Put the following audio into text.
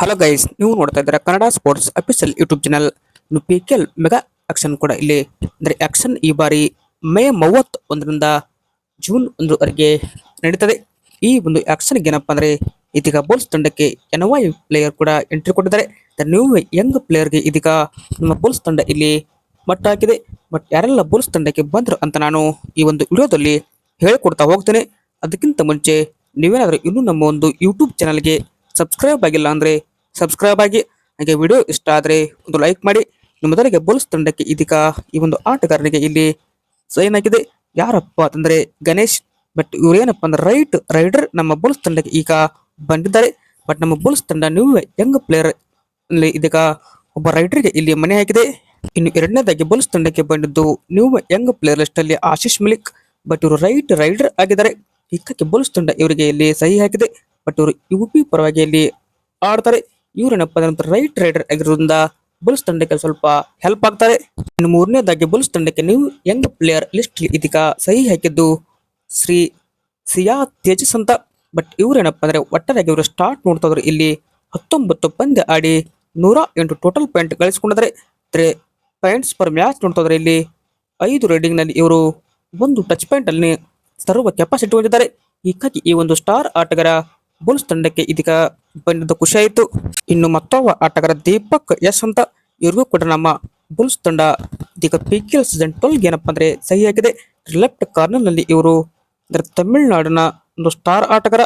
Hello guys ನೀವು ನೋಡ್ತಾ ಇದ್ದೀರಾ Kannada sports official YouTube channel P K L mega auction ಕೂಡ ಇಲ್ಲಿ. ಅಂದರೆ ಆಕ್ಷನ್ ಈ ಬಾರಿ ಮೇ ಮೂವತ್ತು ಒಂದರಿಂದ ಜೂನ್ ಒಂದರವರೆಗೆ ನಡೀತದೆ. ಈ ಒಂದು ಆಕ್ಷನ್ಗೆ ಏನಪ್ಪ ಅಂದರೆ ಇದೀಗ ಬೋಲ್ಸ್ ತಂಡಕ್ಕೆ ಎನ್ ವೈ ಪ್ಲೇಯರ್ ಕೂಡ ಎಂಟ್ರಿ ಕೊಟ್ಟಿದ್ದಾರೆ. ನ್ಯೂ ಯಂಗ್ ಪ್ಲೇಯರ್ಗೆ ಇದೀಗ ನಮ್ಮ ಬೋಲ್ಸ್ ತಂಡ ಇಲ್ಲಿ ಮಟ್ಟ ಹಾಕಿದೆ. ಬಟ್ ಯಾರೆಲ್ಲ ಬೋಲ್ಸ್ ತಂಡಕ್ಕೆ ಬಂದರು ಅಂತ ನಾನು ಈ ಒಂದು ವಿಡಿಯೋದಲ್ಲಿ ಹೇಳಿಕೊಡ್ತಾ ಹೋಗ್ತೇನೆ. ಅದಕ್ಕಿಂತ ಮುಂಚೆ ನೀವೇನಾದರೂ ಇನ್ನೂ ನಮ್ಮ ಒಂದು ಯೂಟ್ಯೂಬ್ ಚಾನಲ್ಗೆ ಸಬ್ಸ್ಕ್ರೈಬ್ ಆಗಿಲ್ಲ ಅಂದರೆ ಸಬ್ಸ್ಕ್ರೈಬ್ ಆಗಿ. ಹಾಗೆ ವಿಡಿಯೋ ಇಷ್ಟ ಆದರೆ ಒಂದು ಲೈಕ್ ಮಾಡಿ. ನಿಮ್ಮ ಮೊದಲಿಗೆ ಬುಲ್ಸ್ ತಂಡಕ್ಕೆ ಇದೀಗ ಈ ಒಂದು ಆಟಗಾರನಿಗೆ ಇಲ್ಲಿ ಸೈನ್ ಆಗಿದೆ. ಯಾರಪ್ಪ ಅಂತಂದ್ರೆ ಗಣೇಶ್. ಬಟ್ ಇವರೇನಪ್ಪ ಅಂದ್ರೆ ರೈಟ್ ರೈಡರ್ ನಮ್ಮ ಬುಲ್ಸ್ ತಂಡಕ್ಕೆ ಈಗ ಬಂದಿದ್ದಾರೆ. ಬಟ್ ನಮ್ಮ ಬುಲ್ಸ್ ತಂಡ ನ್ಯೂ ಯಂಗ್ ಪ್ಲೇಯರ್ ಇದೀಗ ಒಬ್ಬ ರೈಡರ್ಗೆ ಇಲ್ಲಿ ಮನೆ ಹಾಕಿದೆ. ಇನ್ನು ಎರಡನೇದಾಗಿ ಬುಲ್ಸ್ ತಂಡಕ್ಕೆ ಬಂದಿದ್ದು ನ್ಯೂ ಯಂಗ್ ಪ್ಲೇಯರ್ ಲಿಸ್ಟ್ ಅಲ್ಲಿ ಆಶೀಶ್ ಮಲಿಕ್. ಬಟ್ ಇವರು ರೈಟ್ ರೈಡರ್ ಆಗಿದ್ದಾರೆ. ಇಕ್ಕಕ್ಕೆ ಬುಲ್ಸ್ ತಂಡ ಇವರಿಗೆ ಇಲ್ಲಿ ಸಹಿ ಹಾಕಿದೆ. ಬಟ್ ಇವರು ಯು ಪಿ ಪರವಾಗಿ ಇಲ್ಲಿ ಆಡ್ತಾರೆ. ಇವರೇನಪ್ಪ ಅಂದ್ರೆ ರೈಟ್ ರೈಡರ್ ಆಗಿರೋದ್ರಿಂದ ಬುಲ್ಸ್ ತಂಡಕ್ಕೆ ಸ್ವಲ್ಪ ಹೆಲ್ಪ್ ಆಗ್ತಾರೆ. ಇನ್ನು ಮೂರನೇದಾಗಿ ಬುಲ್ಸ್ ತಂಡಕ್ಕೆ ನೀವು ಯಂಗ್ ಪ್ಲೇಯರ್ ಲಿಸ್ಟ್ ಇದೀಗ ಸಹಿ ಹಾಕಿದ್ದು ಶ್ರೀ ಸಿಯಾ ತೇಜಸ್ ಅಂತ. ಬಟ್ ಇವರೇನಪ್ಪ ಅಂದ್ರೆ ಒಟ್ಟಾರೆಯಾಗಿ ಇವರು ಸ್ಟಾರ್ಟ್ ನೋಡ್ತಾ ಇದ್ರು ಇಲ್ಲಿ ಹತ್ತೊಂಬತ್ತು ಪಂದ್ಯ ಆಡಿ ನೂರ ಎಂಟು ಟೋಟಲ್ ಪಾಯಿಂಟ್ ಗಳಿಸ್ಕೊಂಡಿದ್ದಾರೆ. ಅಂದ್ರೆ ಪಾಯಿಂಟ್ಸ್ ಪರ್ ಮ್ಯಾಚ್ ನೋಡ್ತಾ ಇದ್ರೆ ಇಲ್ಲಿ ಐದು ರೈಡಿಂಗ್ನಲ್ಲಿ ಇವರು ಒಂದು ಟಚ್ ಪಾಯಿಂಟ್ ಅಲ್ಲಿ ತರುವ ಕೆಪಾಸಿಟಿ ಹೊಂದಿದ್ದಾರೆ. ಹೀಗಾಗಿ ಈ ಒಂದು ಸ್ಟಾರ್ ಆಟಗಾರ ಬುಲ್ಸ್ ತಂಡಕ್ಕೆ ಇದೀಗ ಬಂದಿದ್ದು ಖುಷಿ ಆಯಿತು ಇನ್ನು ಮತ್ತೊಬ್ಬ ಆಟಗಾರ ದೀಪಕ್ ಯಶ್ ಅಂತ ಇವ್ರಿಗೂ ಕೂಡ ನಮ್ಮ ಬುಲ್ಸ್ ತಂಡ ಇದೀಗ ಪಿ ಕೆ ಸೀಸನ್ ಟ್ವೆಲ್ಗೆ ಏನಪ್ಪ ಅಂದ್ರೆ ಸಹಿ ಆಗಿದೆ ಲೆಫ್ಟ್ ಕಾರ್ನರ್ನಲ್ಲಿ ಇವರು ಅಂದ್ರೆ ತಮಿಳುನಾಡಿನ ಒಂದು ಸ್ಟಾರ್ ಆಟಗಾರ.